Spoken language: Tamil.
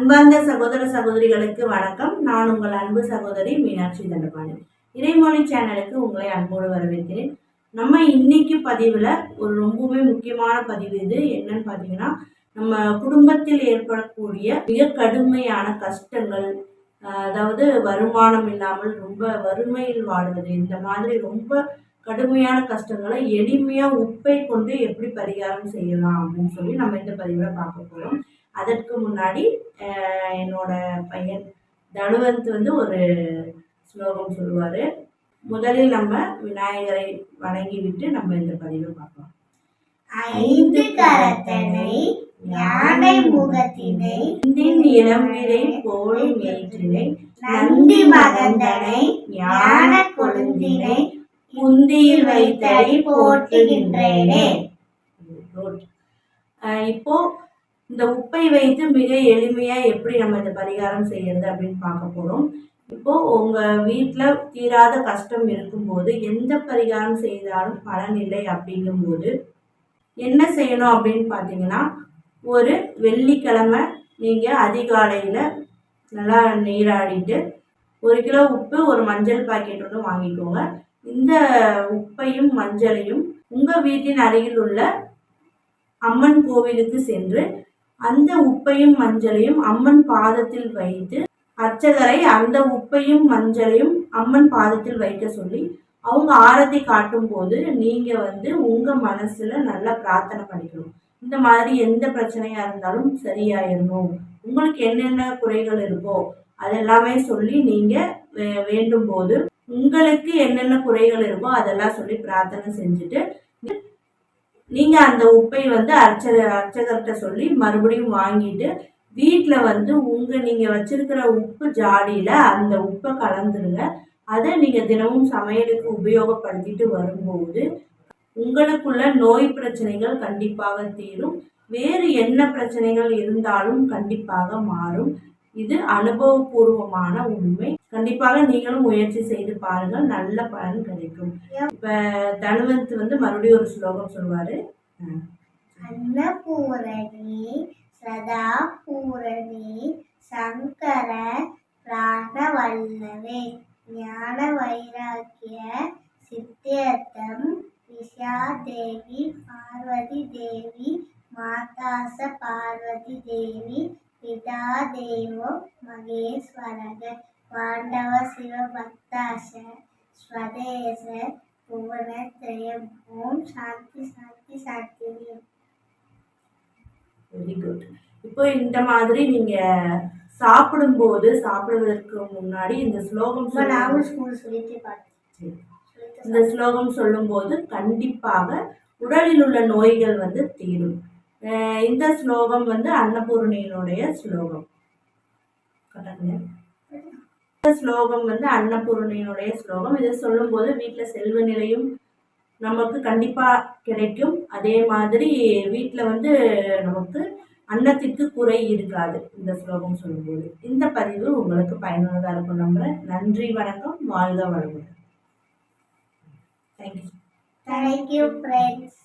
அன்பார்ந்த சகோதர சகோதரிகளுக்கு வணக்கம். நான் உங்கள் அன்பு சகோதரி மீனாட்சி தண்டபாணி. இறைமொழி சேனலுக்கு உங்களை அன்போடு வரவேற்கிறேன். நம்ம இன்னைக்கு பதிவில் ஒரு ரொம்பவே முக்கியமான பதிவு இது. என்னன்னு பார்த்தீங்கன்னா நம்ம குடும்பத்தில் ஏற்படக்கூடிய மிக கடுமையான கஷ்டங்கள் அதாவது வருமானம் இல்லாமல் ரொம்ப வறுமையில் வாடுவது இந்த மாதிரி ரொம்ப கடுமையான கஷ்டங்களை எளிமையாக உப்பை கொண்டு எப்படி பரிகாரம் செய்யலாம் அப்படின்னு சொல்லி நம்ம இந்த பதிவில் பார்க்க போகிறோம் அதற்கு முன்னாடி என்னோட பையன் தனுவந்த் வந்து ஒரு ஸ்லோகம் சொல்லுவார். முதலில் நம்ம விநாயகரை வணங்கி விட்டு நம்ம இந்த பதிவை பார்க்கலாம். ஐந்து கரத்தனை யானை முகத்தினை இந்தின் இளம்பிரை போலும் ஏற்றினை நந்தி மகந்தனை ஞான கொழுந்தினை முந்தியில் வைத்தடி. ஆஹ் இப்போ இந்த உப்பை வைத்து மிக எளிமையாக எப்படி நம்ம இந்த பரிகாரம் செய்யறது அப்படின்னு பார்க்க போகிறோம் இப்போது உங்கள் வீட்டில் தீராத கஷ்டம் இருக்கும்போது எந்த பரிகாரம் செய்தாலும் பலன் இல்லை அப்படிங்கும்போது என்ன செய்யணும் அப்படின்னு பார்த்தீங்கன்னா ஒரு வெள்ளிக்கிழமை நீங்கள் அதிகாலையில் நல்லா நீராடிட்டு ஒரு கிலோ உப்பு ஒரு மஞ்சள் பாக்கெட் ஒன்று வாங்கிக்கோங்க. இந்த உப்பையும் மஞ்சளையும் உங்கள் வீட்டின் அருகில் உள்ள அம்மன் கோவிலுக்கு சென்று அந்த உப்பையும் மஞ்சளையும் அம்மன் பாதத்தில் வைத்து அர்ச்சகரை அந்த உப்பையும் மஞ்சளையும் அம்மன் பாதத்தில் வைக்க சொல்லி அவங்க ஆரத்தி காட்டும் போது நீங்க வந்து உங்க மனசுல நல்லா பிரார்த்தனை பண்ணிக்கணும். இந்த மாதிரி எந்த பிரச்சனையா இருந்தாலும் சரியாயிடணும் உங்களுக்கு என்னென்ன குறைகள் இருக்கோ அதெல்லாமே சொல்லி நீங்க வே- வேண்டும் போது உங்களுக்கு என்னென்ன குறைகள் இருக்கோ அதெல்லாம் சொல்லி பிரார்த்தனை செஞ்சுட்டு நீங்கள் அந்த உப்பை வந்து அர்ச்சக அர்ச்சகர்கிட்ட சொல்லி மறுபடியும் வாங்கிட்டு வீட்டில் வந்து உங்கள் நீங்கள் வச்சுருக்கிற உப்பு ஜாடியில் அந்த உப்பை கலந்துருங்க. அதை நீங்கள் தினமும் சமையலுக்கு உபயோகப்படுத்திட்டு வரும்போது உங்களுக்குள்ள நோய் பிரச்சனைகள் கண்டிப்பாக தீரும். வேறு என்ன பிரச்சனைகள் இருந்தாலும் கண்டிப்பாக மாறும். இது அனுபவபூர்வமான உண்மை. கண்டிப்பாக நீங்களும் முயற்சி செய்து பாருங்கள். நல்ல பலன் கிடைக்கும். இப்ப தனுவந்த் வந்து மறுபடியும் ஒரு ஸ்லோகம் சொல்வாரு அன்னபூரணி சதா பூரணி சங்கர பிராணவல்லவே ஞான வைராக்கிய சித்தார்த்தம் விஷா தேவி பார்வதி தேவி மாதாச பார்வதி தேவி பிதா தேவோ மகேஸ்வரக. பாண்டவ சிவபக்தாச ஸ்வதேச புவனத்ரயம் ஓம் சாந்தி சாந்தி சாந்தி வெரி குட் இப்போ இந்த மாதிரி நீங்க சாப்பிடும்போது சாப்பிடுவதற்கு முன்னாடி இந்த ஸ்லோகம் நானும் ஸ்கூல் சொல்லிட்டு பார்த்தேன். இந்த ஸ்லோகம் சொல்லும்போது கண்டிப்பாக உடலில் உள்ள நோய்கள் வந்து தீரும். இந்த ஸ்லோகம் வந்து அன்னபூரணியினுடைய ஸ்லோகம். கரெக்டுங்க? இந்த ஸ்லோகம் வந்து அன்னபூரணியினுடைய ஸ்லோகம். இதை சொல்லும்போது வீட்டில் செல்வ நிலையும் நமக்கு கண்டிப்பாக கிடைக்கும். அதே மாதிரி வீட்டில் வந்து நமக்கு அன்னத்திற்கு குறை இருக்காது இந்த ஸ்லோகம் சொல்லும்போது. இந்த பதிவு உங்களுக்கு பயனுள்ளதாக இருக்கும் நம்புறேன். நன்றி வணக்கம். வாழ்க வளமுடன். Thank you thank you friends